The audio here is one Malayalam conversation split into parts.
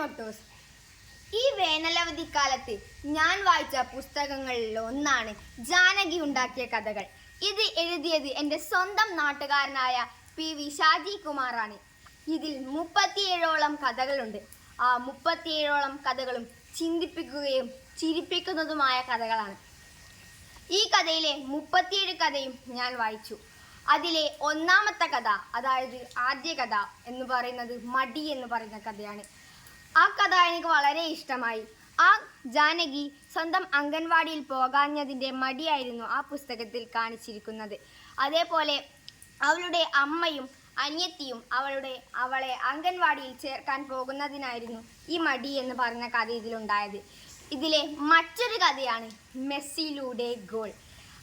മൊട്ടോസ് ഈ വേനലവധി വേനലവധിക്കാലത്ത് ഞാൻ വായിച്ച പുസ്തകങ്ങളിൽ ഒന്നാണ് ജാനകി ഉണ്ടാക്കിയ കഥകൾ. ഇത് എഴുതിയത് എന്റെ സ്വന്തം നാട്ടുകാരനായ പി വി ഷാജി കുമാറാണ്. ഇതിൽ മുപ്പത്തിയേഴോളം കഥകളുണ്ട്. ആ മുപ്പത്തിയേഴോളം കഥകളും ചിന്തിപ്പിക്കുകയും ചിരിപ്പിക്കുന്നതുമായ കഥകളാണ്. ഈ കഥയിലെ മുപ്പത്തിയേഴ് കഥയും ഞാൻ വായിച്ചു. അതിലെ ഒന്നാമത്തെ കഥ അതായത് ആദ്യ കഥ എന്ന് പറയുന്നത് മടി എന്ന് പറയുന്ന കഥയാണ്. ആ കഥ എനിക്ക് വളരെ ഇഷ്ടമായി. ആ ജാനകി സ്വന്തം അംഗൻവാടിയിൽ പോകാഞ്ഞതിന്റെ മടിയായിരുന്നു ആ പുസ്തകത്തിൽ കാണിച്ചിരിക്കുന്നത്. അതേപോലെ അവളുടെ അമ്മയും അനിയത്തിയും അവളുടെ അവളെ അംഗൻവാടിയിൽ ചേർക്കാൻ പോകുന്നതിനായിരുന്നു ഈ മടി എന്ന് പറഞ്ഞ കഥ ഇതിലുണ്ടായത്. ഇതിലെ മറ്റൊരു കഥയാണ് മെസ്സിയിലൂടെ ഗോൾ.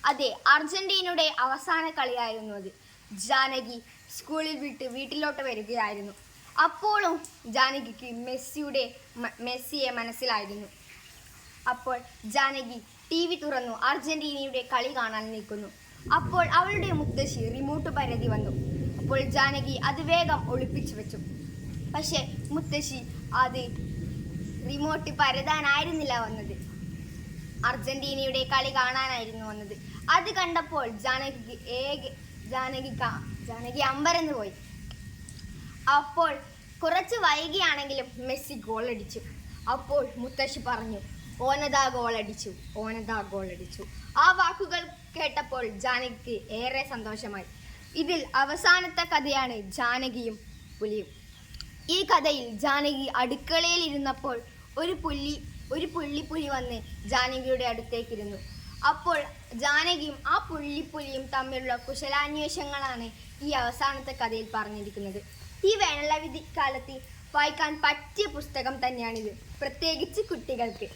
അതെ അർജന്റീനയുടെ അവസാന കളിയായിരുന്നു അത്. ജാനകി സ്കൂളിൽ വിട്ട് വീട്ടിലോട്ട് വരികയായിരുന്നു. അപ്പോഴും ജാനകിക്ക് മെസ്സിയുടെ മെസ്സിയെ മനസ്സിലായിരുന്നു. അപ്പോൾ ജാനകി ടി വി തുറന്നു അർജന്റീനയുടെ കളി കാണാൻ നിൽക്കുന്നു. അപ്പോൾ അവളുടെ മുത്തശ്ശി റിമോട്ട് പരതി വന്നു. അപ്പോൾ ജാനകി അത് വേഗം ഒളിപ്പിച്ചു വെച്ചു. പക്ഷേ മുത്തശ്ശി അത് റിമോട്ട് പരതാനായിരുന്നില്ല വന്നത്. അർജന്റീനയുടെ കളി കാണാനായിരുന്നു വന്നത്. അത് കണ്ടപ്പോൾ ജാനകിക്ക് ഏക ജാനകി ജാനകി അമ്പരന്ന് പോയി. അപ്പോൾ കുറച്ച് വൈകിയാണെങ്കിലും മെസ്സി ഗോൾ അടിച്ചു അപ്പോൾ മുത്തശ്ശി പറഞ്ഞു ഓനതാ ഗോൾ അടിച്ചു ഓനതാ ഗോൾ അടിച്ചു ആ വാക്കുകൾ കേട്ടപ്പോൾ ജാനകിക്ക് ഏറെ സന്തോഷമായി. ഇതിൽ അവസാനത്തെ കഥയാണ് ജാനകിയും പുലിയും. ഈ കഥയിൽ ജാനകി അടുക്കളയിൽ ഇരുന്നപ്പോൾ ഒരു പുല്ലി ഒരു പുള്ളിപ്പുലി വന്ന് ജാനകിയുടെ അടുത്തേക്കിരുന്നു. അപ്പോൾ ജാനകിയും ആ പുള്ളിപ്പുലിയും തമ്മിലുള്ള കുശലാന്വേഷങ്ങളാണ് ഈ അവസാനത്തെ കഥയിൽ പറഞ്ഞിരിക്കുന്നത്. ഈ വേനലവധി കാലത്ത് വായിക്കാൻ പറ്റിയ പുസ്തകം തന്നെയാണിത്. പ്രത്യേകിച്ച് കുട്ടികൾക്ക്.